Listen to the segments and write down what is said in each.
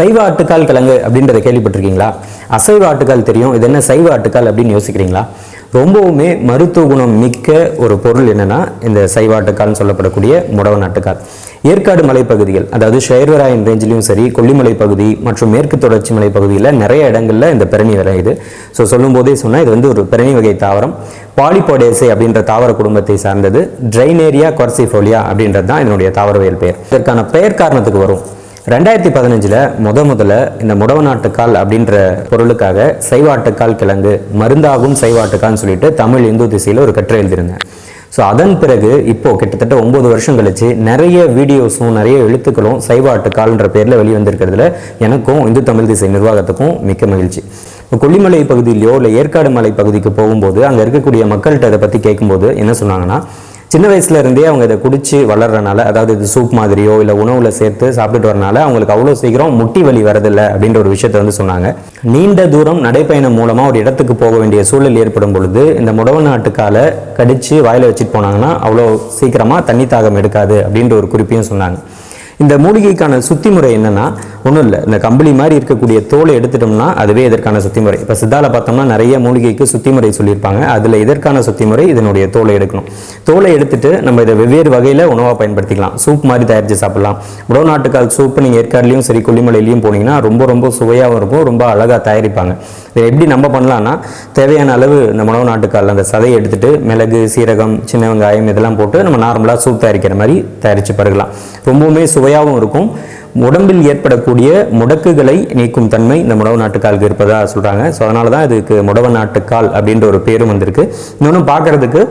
சைவ ஆட்டுக்கால் கிழங்கு அப்படின்றத கேள்விப்பட்டிருக்கீங்களா? அசைவ ஆட்டுக்கால் தெரியும். இது என்ன சைவ ஆட்டுக்கால் அப்படின்னு யோசிக்கிறீங்களா? ரொம்பவுமே மருத்துவ குணம் மிக்க ஒரு பொருள் என்னன்னா இந்த சைவ ஆட்டுக்கால்னு சொல்லப்படக்கூடிய முடவன் ஆட்டுக்கால் ஏற்காடு மலைப்பகுதிகள் அதாவது ஷேர்வராயன் ரேஞ்சிலையும் சரி கொல்லிமலை பகுதி மற்றும் மேற்கு தொடர்ச்சி மலை பகுதியில் நிறைய இடங்களில் இந்த பிரணி விளையுது ஸோ சொல்லும் போதே சொன்னால் இது வந்து ஒரு பிரணி வகை தாவரம். பாலிபோடேசே அப்படின்ற தாவர குடும்பத்தை சார்ந்தது. ட்ரைனேரியா கொர்சிஃபோலியா அப்படின்றது தான் இதனுடைய தாவரவியல் பெயர். இதற்கான பெயர் காரணத்துக்கு வரும். ரெண்டாயிரத்தி பதினஞ்சில் முத முதல்ல இந்த முடவநாட்டுக்கால் அப்படின்ற பொருளுக்காக சைவாட்டுக்கால் கிழங்கு மருந்தாகும் சைவாட்டுக்கால்னு சொல்லிட்டு தமிழ் இந்து திசையில் ஒரு கட்டுரை எழுதியிருந்தேன். ஸோ அதன் பிறகு இப்போ கிட்டத்தட்ட ஒன்பது வருஷம் கழிச்சு நிறைய வீடியோஸும் நிறைய எழுத்துக்களும் சைவாட்டுக்கால்ன்ற பேரில் வெளிவந்திருக்கிறதுல எனக்கும் இந்து தமிழ் திசை நிர்வாகத்துக்கும் மிக்க மகிழ்ச்சி. இப்போ கொல்லிமலை பகுதியிலையோ இல்லை ஏற்காடு மலை பகுதிக்கு போகும்போது அங்கே இருக்கக்கூடிய மக்கள்கிட்ட அதை பற்றி கேட்கும்போது என்ன சொன்னாங்கன்னா சின்ன வயசுல இருந்தே அவங்க இதை குடிச்சு வளர்றனால அதாவது இது சூப் மாதிரியோ இல்லை உணவுல சேர்த்து சாப்பிட்டுட்டு வரனால அவங்களுக்கு அவ்வளோ சீக்கிரம் முட்டி வலி வரதில்லை அப்படின்ற ஒரு விஷயத்த வந்து சொன்னாங்க. நீண்ட தூரம் நடைப்பயணம் மூலமா ஒரு இடத்துக்கு போக வேண்டிய சூழல் ஏற்படும் பொழுது இந்த முடவ நாட்டுக்கால கடிச்சு வாயில வச்சுட்டு போனாங்கன்னா அவ்வளோ சீக்கிரமா தண்ணி தாகம் எடுக்காது அப்படின்ற ஒரு குறிப்பையும் சொன்னாங்க. இந்த மூலிகைக்கான சுத்தி முறை என்னன்னா ஒன்றும் இல்லை. இந்த கம்பளி மாதிரி இருக்கக்கூடிய தோலை எடுத்துட்டோம்னா அதுவே இதற்கான சுத்தி முறை இப்போ சித்தால பார்த்தோம்னா நிறைய மூலிகைக்கு சுத்தி முறை சொல்லியிருப்பாங்க. அதில் இதற்கான சுத்தி முறை இதனுடைய தோலை எடுக்கணும். தோலை எடுத்துட்டு நம்ம இதை வெவ்வேறு வகையில் உணவாக பயன்படுத்திக்கலாம். சூப் மாதிரி தயாரித்து சாப்பிடலாம். உடவு நாட்டுக்கால் சூப்பு நீங்கள் ஏற்காடுலையும் சரி கொல்லிமலையிலையும் போனீங்கன்னா ரொம்ப ரொம்ப சுவையாகவும் இருக்கும். ரொம்ப அழகாக தயாரிப்பாங்க. இதை எப்படி நம்ம பண்ணலான்னா தேவையான அளவு இந்த உணவு நாட்டுக்கால் அந்த சதையை எடுத்துகிட்டு மிளகு சீரகம் சின்ன வெங்காயம் இதெல்லாம் போட்டு நம்ம நார்மலாக சூப் தயாரிக்கிற மாதிரி தயாரித்து பருகலாம். ரொம்பவுமே சுவையாகவும் இருக்கும். உடம்பில் ஏற்படக்கூடிய முடக்குகளை நீக்கும் தன்மை இந்த முடவ நாட்டுக்காலுக்கு இருப்பதாக சொல்கிறாங்க ஸோ அதனால தான் இதுக்கு முடவ நாட்டுக்கால் அப்படின்ற ஒரு பேரும் வந்திருக்கு. இன்னொன்று பார்க்கறதுக்கு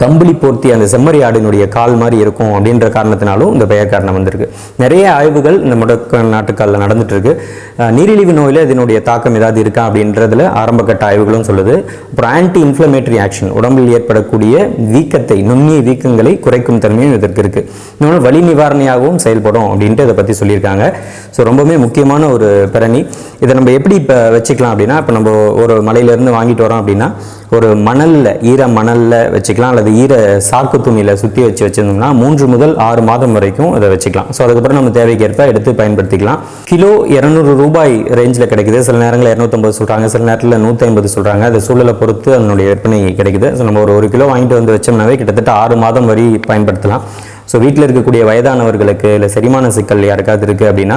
கம்பளி போர்த்தி அந்த செம்மறி ஆடினுடைய கால் மாதிரி இருக்கும் அப்படின்ற காரணத்தினாலும் இந்த பெயர் காரணம் வந்திருக்கு. நிறைய ஆய்வுகள் இந்த முடக்க நாட்டுக்காலில் நடந்துட்டு இருக்கு நீரிழிவு நோயில் இதனுடைய தாக்கம் ஏதாவது இருக்கா அப்படின்றதுல ஆரம்பகட்ட ஆய்வுகளும் சொல்லுது. அப்புறம் ஆன்டி இன்ஃப்ளமேட்டரி ஆக்ஷன் உடம்பில் ஏற்படக்கூடிய வீக்கத்தை நுண்ணிய வீக்கங்களை குறைக்கும் தன்மையும் இதற்கு இருக்கு. இன்னொன்று வலி நிவாரணியாகவும் செயல்படும் அப்படின்ட்டு இதை பற்றி சொல்லியிருக்காங்க. ஸோ ரொம்பவுமே முக்கியமான ஒரு பிரணி. இதை நம்ம எப்படி இப்போ வச்சுக்கலாம் அப்படின்னா இப்போ நம்ம ஒரு மலையிலேருந்து வாங்கிட்டு வரோம் அப்படின்னா ஒரு மணலில் ஈர மணலில் வச்சுக்கலாம் அல்லது ஈர சாக்கு துணியில் சுற்றி வச்சு வச்சிருந்தோம்னா மூன்று முதல் ஆறு மாதம் வரைக்கும் இதை வச்சுக்கலாம். ஸோ அதுக்கப்புறம் நம்ம தேவைக்கேற்ப எடுத்து பயன்படுத்திக்கலாம். கிலோ இரநூறு ரூபாய் ரேஞ்சில் கிடைக்குது. சில நேரங்களில் இரநூத்தம்பது சொல்கிறாங்க சில நேரத்தில் நூற்றி ஐம்பது சொல்கிறாங்க அது சூழலை பொறுத்து அதனுடைய விற்பனை கிடைக்குது. ஸோ நம்ம ஒரு ஒரு கிலோ வாங்கிட்டு வந்து வச்சோம்னாவே கிட்டத்தட்ட ஆறு மாதம் வரை பயன்படுத்தலாம். ஸோ வீட்டில் இருக்கக்கூடிய வயதானவர்களுக்கு இல்லை செரிமான சிக்கல் யாருக்காவது இருக்குது அப்படின்னா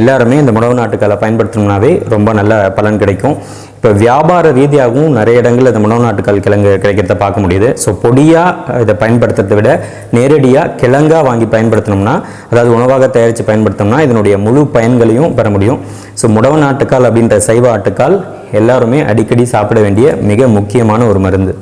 எல்லாருமே இந்த முடவு நாட்டுக்களை பயன்படுத்தணும்னாவே ரொம்ப நல்ல பலன் கிடைக்கும். இப்போ வியாபார ரீதியாகவும் நிறைய இடங்களில் இந்த முடவு நாட்டுக்கால் கிழங்கு கிடைக்கிறத பார்க்க முடியுது. ஸோ பொடியாக இதை பயன்படுத்துறதை விட நேரடியாக கிழங்கா வாங்கி பயன்படுத்தினோம்னா அதாவது உணவாக தயாரித்து பயன்படுத்தினோம்னா இதனுடைய முழு பயன்களையும் பெற முடியும். ஸோ முடவு நாட்டுக்கால் அப்படின்ற சைவ ஆட்டுக்கால் எல்லாருமே அடிக்கடி சாப்பிட வேண்டிய மிக முக்கியமான ஒரு மருந்து.